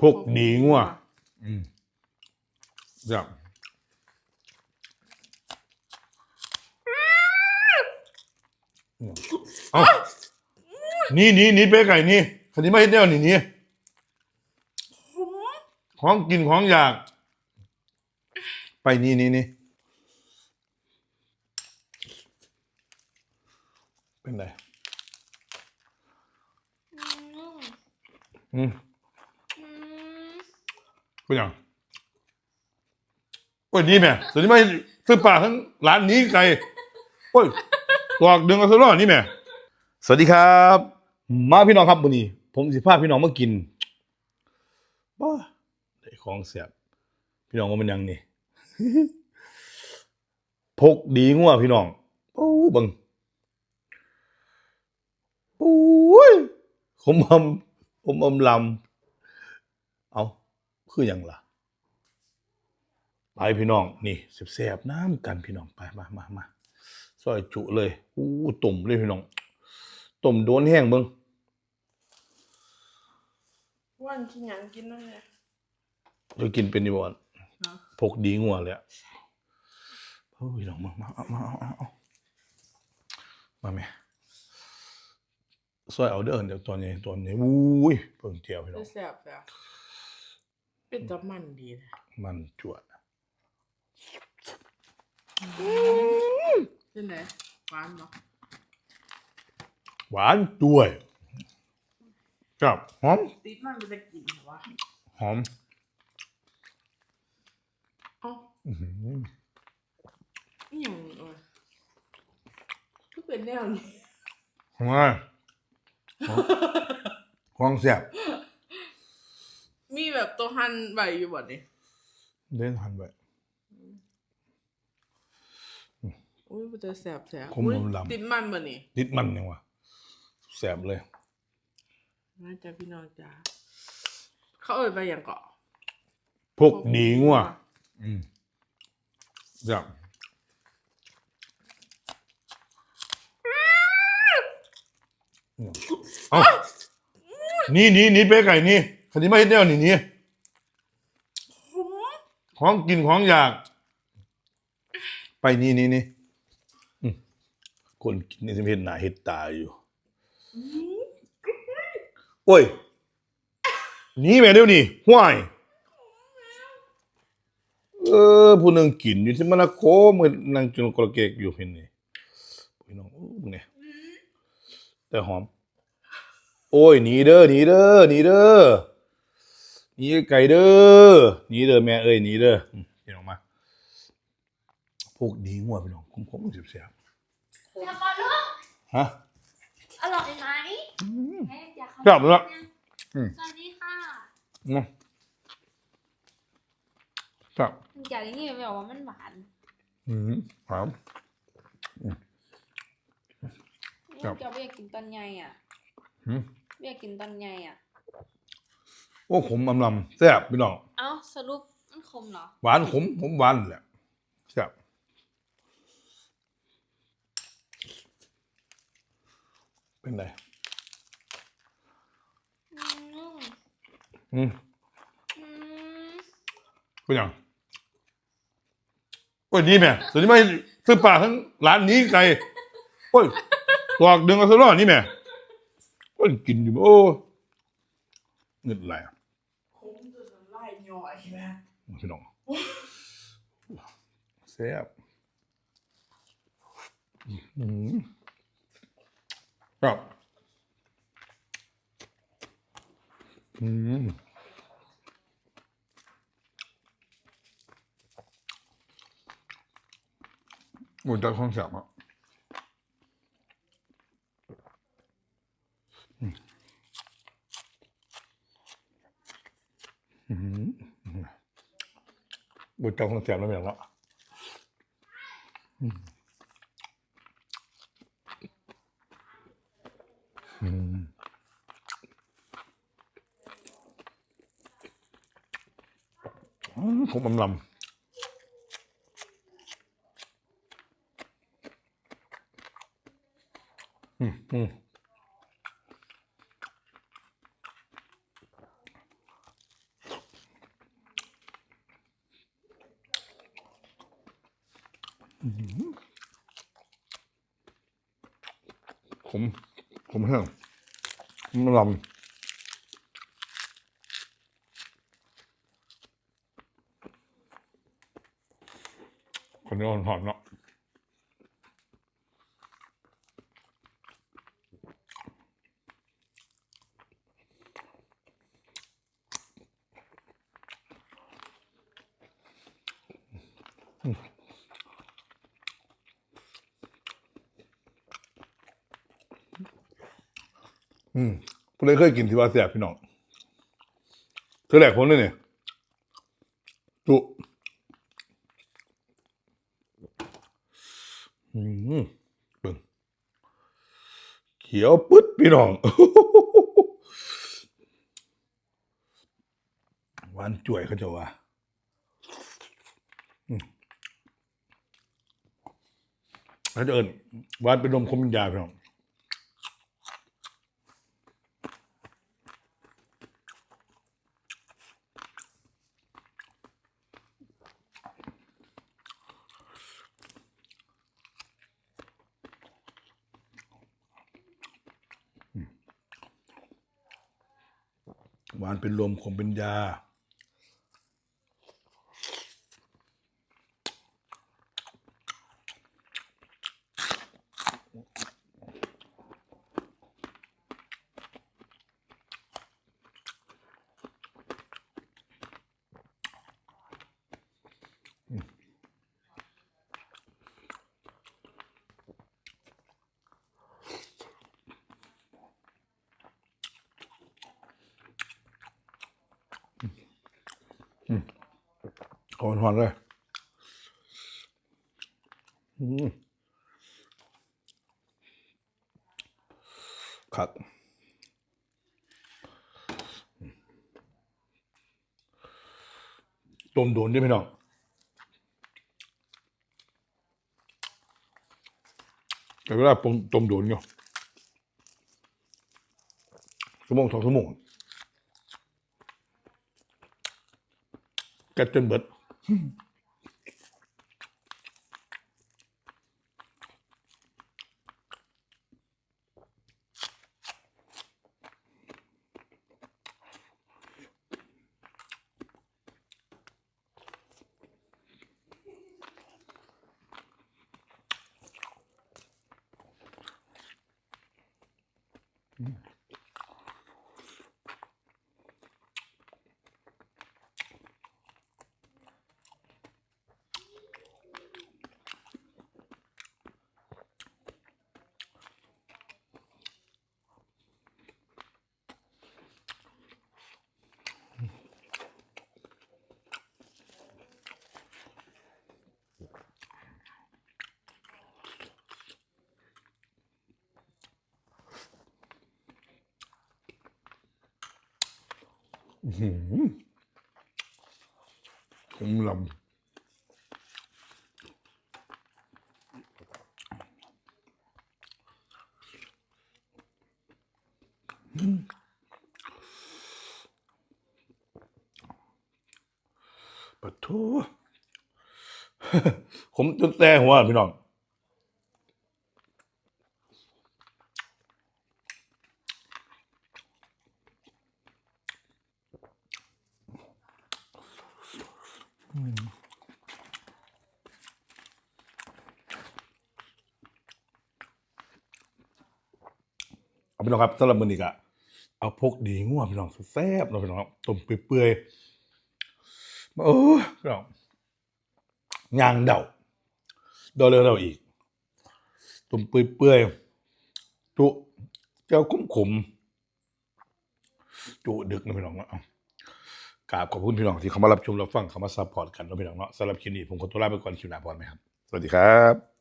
พวกหนีงัวอืมจับเอานี่นี่นี่เป๊ะไก่นี่คันนี้ไม่เดียวนี่นี่ของกินของอยาก ไปนี่นี่นี่เป็นไรอืม เป็นยังโอ้ยนี่แม่สวัสดีไม่ซื้อปลาทั้งร้านนี้ไก่โอ้ยตอกดืองกันซะรอดนี่แม่สวัสดีครับ มาพี่น้องครับวันนี้ ผมสิพาพี่น้องมากินบ้าได้ของเสียบพี่น้องว่ามันยังนี่พกดีงัวพี่น้องโอ้เบังโอ้ยขมอมขมอมลำเอา คืออย่างล่ะไปพี่น้องนี่แซ่บๆน้ำกันพี่น้องไปมามามาซอยจุเลยอู้ตุ่มเลยพี่น้องตุ่มโดนแห้งเบิ้งวันกินหยังกินนั่นแหละจะกินเป็นดีบ่อนเนาะพกดีงัวเลยอะโอ้ยพี่น้องมามาเอามาเอาเอาเอามาแม่ซอยเอาเด้อเดี๋ยวตัวนี้ตัวนี้อุ้ยเพิ่งเจียวพี่น้องแซ่บแซ่บ เป็นตะมันดีเลยมันจวดเป็นไงหวานเนาะหวานด้วยกับหอมติดมันมันจะกินเหรอวะหอมเอ้าอื้อหืออหย่างเออก็เป็นแนวนี้หอมอะไรหอมหอมแซ่บมีแบบ ตัวหั่นใบอยู่บ่นี่เล่นหันไปอุ้ยมันจะแซ่บแซ่บผมอุ๊ยลำ ติดมันบ่นี่ยนิดมันยังวะแซ่บเลย น่าจะพี่น้องจ้าเขาเอ่ยไปอย่างเกาะพวกดีงัวอืมแซ่บเอานี่นี่นี่เป๊ะไก่นี่คันนี้ไม่เดียวนี่นี่ ของกินของอยาก ไปนี่นี่นี่อืมคนกินนี่จะเห็นหน้าเห็นตาอยู่ โอ้ยหนี่แม่เดี๋ยวนี้ห้วยเออผู้หนึงกินอยู่ที่มันนะโคมือนั่งกินกระเกกอยู่เห็นนี่พี่น้องโอ้มึงเนี่ยแต่หอม โอ้ยหนีเด้อหนีเด้อหนีเด้อห นีไก่เด้อหนีเด้อแม่เอ้ยหนีเด้ออืมพี่น้องมาพวกดีงัวพี่น้องผมผมมันเสียบทำบอลลูกๆฮะอร่อยไหมอืมให้อยากเข้าครับแล้วอืมสวัสดีค่ะมาครับถึงจากที่นี่ไม่บอกว่ามันหวานอืมครับครับเจ้าไม่อยากกินตอนใหญ่อะหืมไม่อยากกินตอนใหญ่อะ โอ้ขมอำลำแซ่บพี่น้องเอ้าสรุปมันคมเหรอ หวานขมผมหวานแหละแซ่บเป็นไรอืมอืมอืมเป็นยังโอ้ยนี่แม่สวัสดีไม่ซื้อปลาทั้งร้านนี้ไก่โอ้ยตอกเดืองกันซะรอดนี่แม่โอ้ยกินอยู่โอ้เงินไหลอะผมจะไล่ ย่อยนะพี่น้องแซ่บอืมครับอืมโอ้ยได้ความแซ่บอะอืมอืม บุญเจ้าของเสียบแล้วอย่างละอืมอืมอืมผมอำลำอืมอืม ผมผมแห้งมันลำคนนี้อ่อนหอมเนาะ อืมผู้ใดเคยกินที่ว่าแซ่บพี่น้องเธอแหลกคนเลยเนี่ยจุอืมเบิ่งเขียวปึ๊ดพี่น้องหวานจ่วยเขาจะว่าอืมแล้วจะเอิญหวานเป็นนมคมยาพี่น้อง หวานเป็นลมขมเป็นยา หอนหอนเลยอืมครับต้มโดนได้วยพี่น้องแต่เวลาต้มต้มโดนอยู่ชั่วโมงสองชั่วโมงกัดจนเบิด อื้ ผมลำปะทูผมจนแต่หัวพี่น้อง พี่น้องครับสำหรับมือนี้ก็เอาพกดีง่วพี่น้องแซ่บเนาะพี่น้องครับต้มเปื่อยๆมาเออพี่น้องยางเดาดาเลยเดาอีกต้มเปื่อยๆจุเจ้าคุ้มขมจุดึกนะพี่น้องเนาะกราบขอบคุณพี่น้องที่เข้ามารับชมรับฟังเข้ามาซัพพอร์ตกันนะพี่น้องเนาะสำหรับคลิปนี้ผมขอตัวลาไปก่อนคลิปหน้าพอไหมครับ สวัสดีครับ